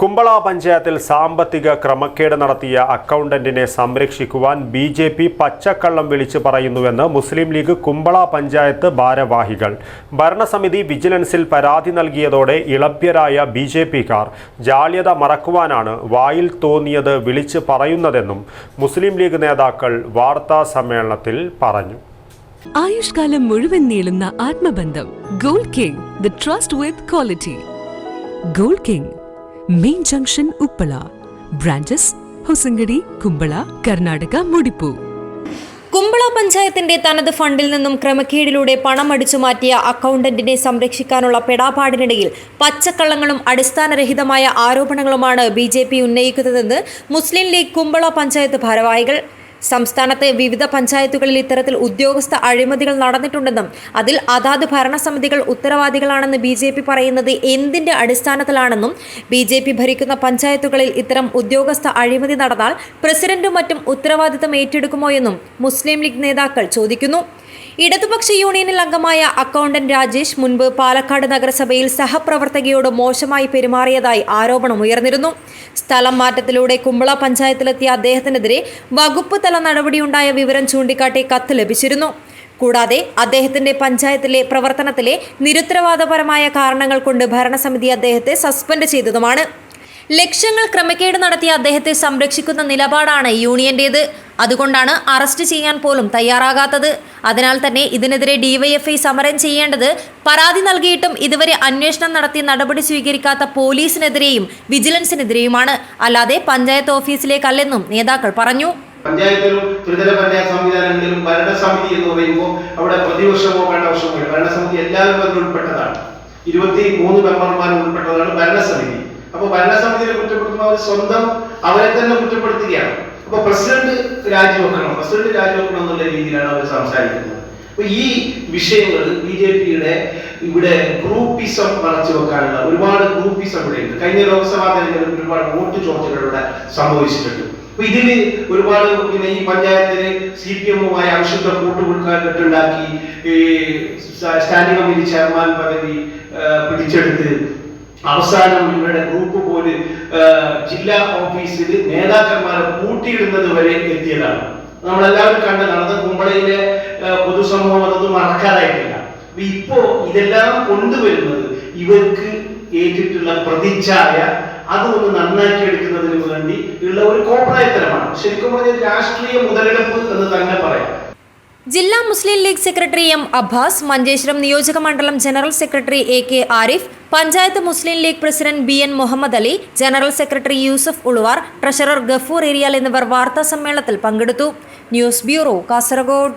കുമ്പള പഞ്ചായത്തിൽ സാമ്പത്തിക ക്രമക്കേട് നടത്തിയ അക്കൗണ്ടന്റിനെ സംരക്ഷിക്കുവാൻ ബി ജെ പി പച്ചക്കള്ളം വിളിച്ചു പറയുന്നുവെന്ന് മുസ്ലിം ലീഗ് കുമ്പള പഞ്ചായത്ത് ഭാരവാഹികൾ. ഭരണസമിതി വിജിലൻസിൽ പരാതി നൽകിയതോടെ ഇളഭ്യരായ ബി ജെ പിക്കാർ ജാള്യത മറക്കുവാനാണ് വായിൽ തോന്നിയത് വിളിച്ചു പറയുന്നതെന്നും മുസ്ലിം ലീഗ് നേതാക്കൾ വാർത്താ സമ്മേളനത്തിൽ പറഞ്ഞു. ആയുഷ്കാലം മുഴുവൻ നീളുന്ന ആത്മബന്ധം gold king the trust with quality. Gold king main junction Uppala branches Hosangadi Kumbala Karnataka മുടിപ്പു Kumbala പഞ്ചായത്തിന്റെ തനത് ഫണ്ടിൽ നിന്നും ക്രമക്കേടിലൂടെ പണം അടിച്ചു മാറ്റിയ അക്കൗണ്ടന്റിനെ സംരക്ഷിക്കാനുള്ള പെടാപാടിനിടയിൽ പച്ചക്കള്ളങ്ങളും അടിസ്ഥാനരഹിതമായ ആരോപണങ്ങളുമാണ് ബി ഉന്നയിക്കുന്നതെന്ന് മുസ്ലിം ലീഗ് കുമ്പള പഞ്ചായത്ത് ഭാരവാഹികൾ സംസ്ഥാനത്തെ വിവിധ പഞ്ചായത്തുകളിൽ ഇത്തരത്തിൽ ഉദ്യോഗസ്ഥ അഴിമതികൾ നടന്നിട്ടുണ്ടെന്നും അതിൽ അതാത് ഭരണസമിതികൾ ഉത്തരവാദികളാണെന്ന് ബി ജെ പി പറയുന്നത് എന്തിന്റെ അടിസ്ഥാനത്തിലാണെന്നും ബി ജെ പി ഭരിക്കുന്ന പഞ്ചായത്തുകളിൽ ഇത്തരം ഉദ്യോഗസ്ഥ അഴിമതി നടന്നാൽ പ്രസിഡന്റും മറ്റും ഉത്തരവാദിത്തം ഏറ്റെടുക്കുമോ എന്നും മുസ്ലിം ലീഗ് നേതാക്കൾ ചോദിക്കുന്നു. ഇടതുപക്ഷ യൂണിയനിൽ അംഗമായ അക്കൗണ്ടന്റ് രാജേഷ് മുൻപ് പാലക്കാട് നഗരസഭയിൽ സഹപ്രവർത്തകയോട് മോശമായി പെരുമാറിയതായി ആരോപണം ഉയർന്നിരുന്നു. സ്ഥലം മാറ്റത്തിലൂടെ കുമ്പള പഞ്ചായത്തിലെത്തിയ അദ്ദേഹത്തിനെതിരെ വകുപ്പ് തല നടപടിയുണ്ടായ വിവരം ചൂണ്ടിക്കാട്ടി കത്ത് ലഭിച്ചിരുന്നു. കൂടാതെ അദ്ദേഹത്തിന്റെ പഞ്ചായത്തിലെ പ്രവർത്തനത്തിലെ നിരുത്തരവാദപരമായ കാരണങ്ങൾ കൊണ്ട് ഭരണസമിതി അദ്ദേഹത്തെ സസ്പെൻഡ് ചെയ്തതുമാണ്. ലക്ഷ്യങ്ങൾ ക്രമക്കേട് നടത്തിയ അദ്ദേഹത്തെ സംരക്ഷിക്കുന്ന നിലപാടാണ് യൂണിയന്റേത്. അതുകൊണ്ടാണ് അറസ്റ്റ് ചെയ്യാൻ പോലും തയ്യാറാകാത്തത്. അതിനാൽ തന്നെ ഇതിനെതിരെ ഡിവൈഎഫ്ഐ സമരം ചെയ്യേണ്ടത് പരാതി നൽകിയിട്ടും ഇതുവരെ അന്വേഷണം നടത്തി നടപടി സ്വീകരിക്കാത്ത പോലീസിനെതിരെയും വിജിലൻസിനെതിരെയുമാണ്. അല്ലാതെ പഞ്ചായത്ത് ഓഫീസിലേക്കല്ലെന്നും നേതാക്കൾ പറഞ്ഞു. പഞ്ചായത്തിലും ത്രിതല പഞ്ചായത്ത് സംവിധാനങ്ങളിലും ഭരണസമിതി എന്ന് പറയുമ്പോൾ അവിടെ പ്രതിവർഷമോ വേണ്ട വർഷമോ ഭരണസമിതി എല്ലാവരും അതിൽ ഉൾപ്പെട്ടതാണ്. ഇരുപത്തി മൂന്ന് മെമ്പർമാർ ഉൾപ്പെട്ടതാണ് ഭരണസമിതി. അപ്പോൾ ഭരണസമിതിയെ കുറ്റപ്പെടുത്തുമ്പോൾ അവർ സ്വന്തം അവരെ തന്നെ കുറ്റപ്പെടുത്തുകയാണ്. അപ്പൊ പ്രസിഡന്റ് രാജിവെക്കണം പ്രസിഡന്റ് രാജിവെക്കണം എന്നുള്ള രീതിയിലാണ് അവർ സംസാരിക്കുന്നത്. അപ്പൊ ഈ വിഷയങ്ങൾ ബി ജെ പിയുടെ ഇവിടെ ഗ്രൂപ്പിസം വളർച്ചു വെക്കാനുള്ള ഒരുപാട് ഗ്രൂപ്പിസം ഇവിടെ ഉണ്ട് കഴിഞ്ഞ ലോക്സഭാ തെരഞ്ഞെടുപ്പിൽ ഒരുപാട് വോട്ട് ചോർച്ചകൾ ഇവിടെ സംഭവിച്ചിട്ടുണ്ട്. അപ്പൊ ഇതിന് ഒരുപാട് പിന്നെ ഈ പഞ്ചായത്തിന് സി പി എമ്മുമായി അവിശുദ്ധ കൂട്ടുകൊടുക്കാട്ടുണ്ടാക്കി ഈ സ്റ്റാ- സ്റ്റാൻഡിംഗ് കമ്മിറ്റി ചെയർമാൻ പദവി പിടിച്ചെടുത്ത് അവസാനം ഇവരുടെ ഗ്രൂപ്പ് പോൽ ജില്ലാ ഓഫീസിൽ നേതാക്കന്മാരെ കൂട്ടിയിടുന്നത് വരെ എത്തിയതാണ്. നമ്മളെല്ലാവരും കണ്ട് നടന്ന കുമ്പളയിലെ പൊതുസമൂഹം അതൊന്നും മറക്കാറായിട്ടില്ല. അപ്പൊ ഇപ്പോ ഇതെല്ലാം കൊണ്ടുവരുന്നത് ഇവർക്ക് ഏറ്റിട്ടുള്ള പ്രതിച്ഛായ അതൊന്ന് നന്നാക്കി എടുക്കുന്നതിന് വേണ്ടി ഉള്ള ഒരു കോപ്രായത്തരമാണ്. ശരിക്കും പറഞ്ഞാൽ രാഷ്ട്രീയ മുതലെടുപ്പ് എന്ന് തന്നെ പറയാം. ജില്ലാ മുസ്ലിം ലീഗ് സെക്രട്ടറി എം അബ്ബാസ് മഞ്ചേശ്വരം നിയോജക മണ്ഡലം general secretary A K Arif panchayat Muslim League president B N Muhammad Ali general secretary Yusuf Uluvar treasurer Gafoor Eriyal എന്നിവർ വാർത്താ സമ്മേളനത്തിൽ പങ്കെടുത്തു. News bureau Kasaragod.